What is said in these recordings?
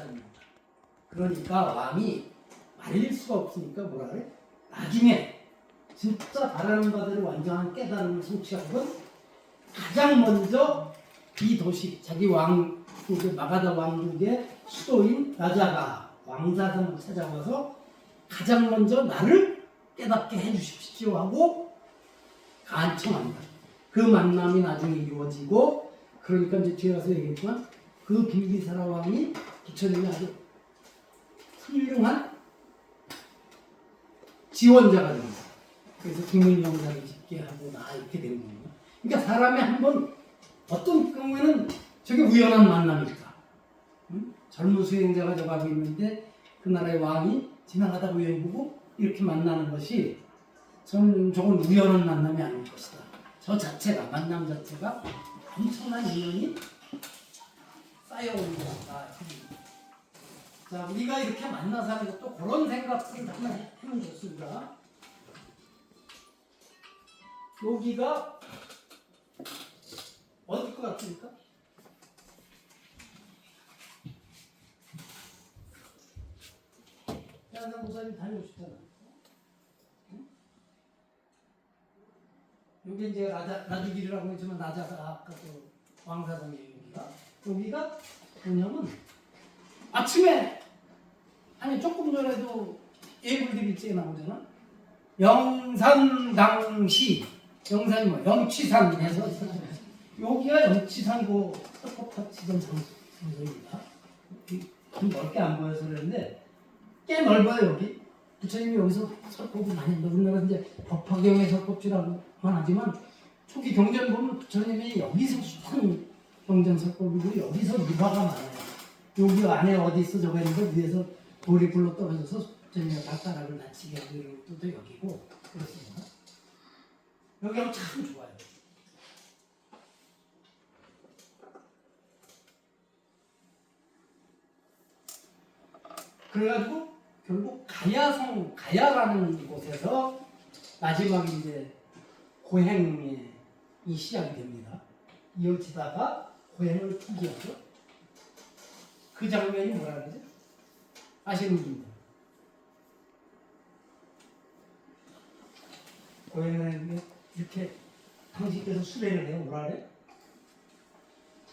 깨달음입니다. 그러니까 왕이 말릴 수가 없으니까 뭐라 그래? 나중에 진짜 바라는 바대로 완전한 깨달음을 성취하건 가장 먼저 이 도시 자기 왕그 마가다 왕국의 수도인 라자가 왕사성을 찾아와서 가장 먼저 나를 깨닫게 해주십시오 하고 간청합니다. 그 만남이 나중에 이루어지고 그러니까 이제 뒤에 가서 얘기했지만 그 빙기사라 왕이 부처님이 아주 훌륭한 지원자가 됩니다. 그래서 국민영사를 짓게 하고 나 이렇게 되는 거예요. 그러니까 사람이 한번 어떤 경우에는 저게 우연한 만남일까? 응? 젊은 수행자가 저 가고 있는데 그 나라의 왕이 지나가다 우연히 보고 이렇게 만나는 것이 저는 저건 우연한 만남이 아닐 것이다. 저 자체가 만남 자체가 엄청난 인연이 쌓여오는 거다. 자, 우리가 이렇게 만나서 하는 것도 그런 생각들을 하면 하면 좋습니다. 여기가 어디 것 같습니까? 양산 목사님 다녀오셨잖아. 응? 여기 이제 라자, 라주길이라고 했지만 라자가 아까 그 왕사동이에요 여기가. 여기가 뭐냐면 아침에 아니 조금 전에도 예불들이 찌 나오잖아. 영산당시 영산이 뭐 영치산에서 여기가 영치산고 떡볶이 치던 장소입니다. 좀 넓게 안 보여서 그랬는데 꽤 넓어요 여기. 부처님이 여기서 설법을 많이 한다. 우리나라 이제 법화경의 설법지라고만 하지만 초기 경전 보면 부처님이 여기서 수한 경전 설법이고 여기서 유화가 많아요. 여기 안에 어디 있어 저거 있는데 위에서 돌이 굴러 떨어져서 부처님이 발가락을 다치게 이런 것도 여기고 그렇습니다. 여기 하면 참 좋아요. 그래가지고 결국 가야성 가야라는 곳에서 마지막 이제 고행이 시작이 됩니다. 이어지다가 고행을 포기하죠. 그 장면이 뭐라 그러죠? 아시는 분들. 고행을 이렇게 당신께서 수배를 해요. 뭐라 그래?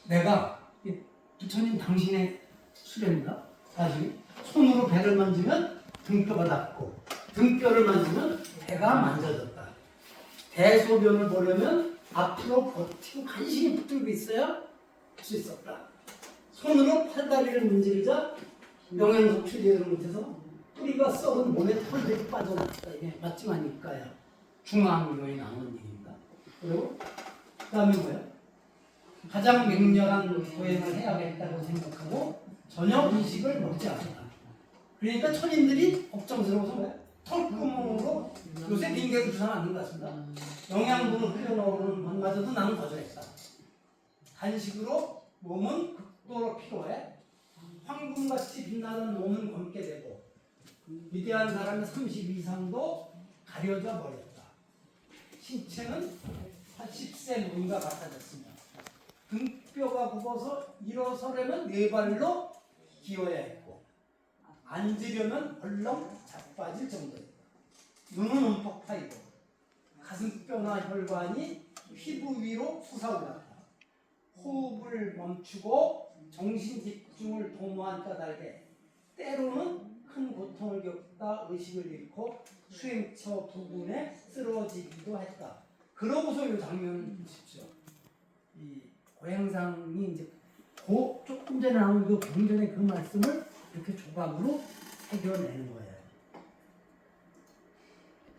내가 이 부처님 당신의 수레입니다. 다시 손으로 배를 만지면 등뼈가 닿고 등뼈를 만지면 배가 만져졌다. 대소변을 보려면 앞으로 버티고 간신히 붙들고 있어야 할 수 있었다. 손으로 팔다리를 문지르자 영양소 추리를 못해서 뿌리가 썩은 몸에 털들이 빠져나갔다. 이게 맞지만일까요? 중앙요에 나오는 얘기입니다. 그리고 그 다음에 뭐예요? 가장 맹렬한 고행을 해야겠다고 생각하고 저녁 음식을 먹지 않았다. 그러니까 천인들이 걱정스러워서 뭐야? 털구멍으로 요새 빙계도 주사는 아닌 것 같습니다. 영양분을 흘려넣는 것마저도 나는 거절했다. 단식으로 몸은 극도로 피로해 황금같이 빛나는 몸은 검게 되고 위대한 사람의 30 이상도 가려져 버렸다. 신체는 80세 노인과 같아졌으며 등뼈가 굽어서 일어서려면 네 발로 기어야 했고 앉으려면 벌렁 자빠질 정도였다. 눈은 움푹 파이고 가슴뼈나 혈관이 피부 위로 솟아올랐다. 호흡을 멈추고 정신 집중을 도모한 까닭에 때로는 큰 고통을 겪다 의식을 잃고 수행처 부분에 쓰러지기도 했다. 그러고서 이 장면을 보십시오. 이 고향상이 이제 고 조금 전에 나온 그 경전의 그 말씀을 이렇게 조각으로 해결내는 거예요.